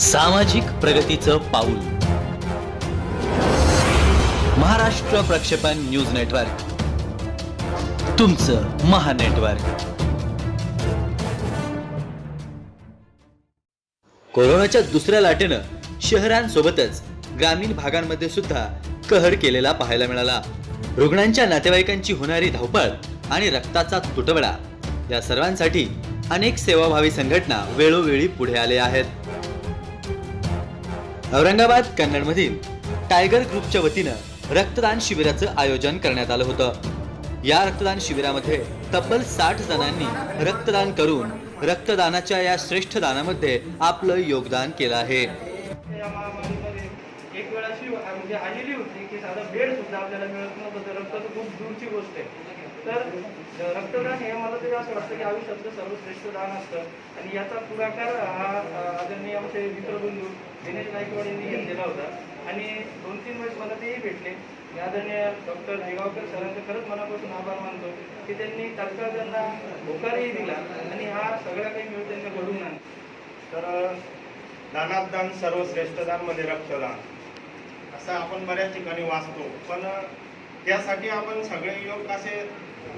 सामाजिक प्रगतीचं पाऊल. महाराष्ट्र प्रक्षेपण न्यूज नेटवर्क. तुमचं महानेटवर्क कोरोनाच्या दुसऱ्या लाटेनं शहरांसोबतच ग्रामीण भागांमध्ये सुद्धा कहर केलेला पाहायला मिळाला. रुग्णांच्या नातेवाईकांची होणारी धावपळ आणि रक्ताचा तुटवडा या सर्वांसाठी अनेक सेवाभावी संघटना वेळोवेळी पुढे आले आहेत. औरंगाबाद कन्नडमधील टायगर ग्रुपच्या वतीनं रक्तदान शिबिराचं आयोजन करण्यात आलं होतं. या रक्तदान शिबिरामध्ये तब्बल साठ जणांनी रक्तदान करून रक्तदानाच्या या श्रेष्ठ दानामध्ये आपलं योगदान केलं आहे. वेळ अशी म्हणजे आलेली होती की साधा बेड सुद्धा आपल्याला मिळत नव्हतं. तर रक्त तर खूप दूरची गोष्ट आहे. तर रक्तदान हे मला तरी असं वाटतं की आयुष्यातलं सर्वश्रेष्ठ दान असतं. आणि याचा पुढाकार हा आदरणीय आमचे मित्रबंधू दिनेश गायकवाड यांनी घेतलेला होता. आणि दोन तीन वेळेस मला तेही भेटले. मी आदरणीय डॉक्टर हेगावकर सरांचे खरंच मनापासून आभार मानतो की त्यांनी तात्काळ त्यांना होकारही दिला आणि हा सगळा काही मिळून त्यांनी घडून आणला. तर दानात दान सर्वश्रेष्ठ दान म्हणजे रक्तदान. असं आपण बऱ्याच ठिकाणी वाचतो. पण त्यासाठी आपण सगळे युवक असे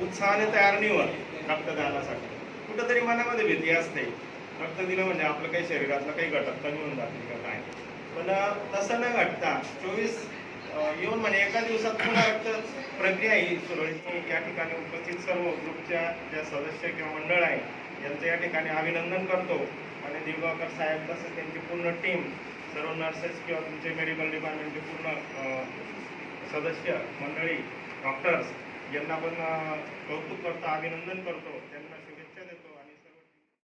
उत्साहाने तयार नाही होत रक्तदानासाठी. कुठंतरी मनामध्ये भीती असते. रक्त दिलं म्हणजे आपलं काही शरीरातलं काही घटक कमी होऊन जाते का काय? पण तसं न घटता चोवीस येऊन म्हणजे एका दिवसात पुन्हा रक्त प्रक्रिया ही सुरळीत या ठिकाणी उपस्थित सर्व ग्रुपच्या ज्या सदस्य किंवा मंडळ आहे यांचं या ठिकाणी अभिनंदन करतो. दिवाकर साहेब तसंच त्यांची पूर्ण टीम सर्व नर्सेस किंवा तुमचे मेडिकल डिपार्टमेंटचे पूर्ण सदस्य मंडळी डॉक्टर्स यांना पण कौतुक करतो अभिनंदन करतो त्यांना शुभेच्छा देतो आणि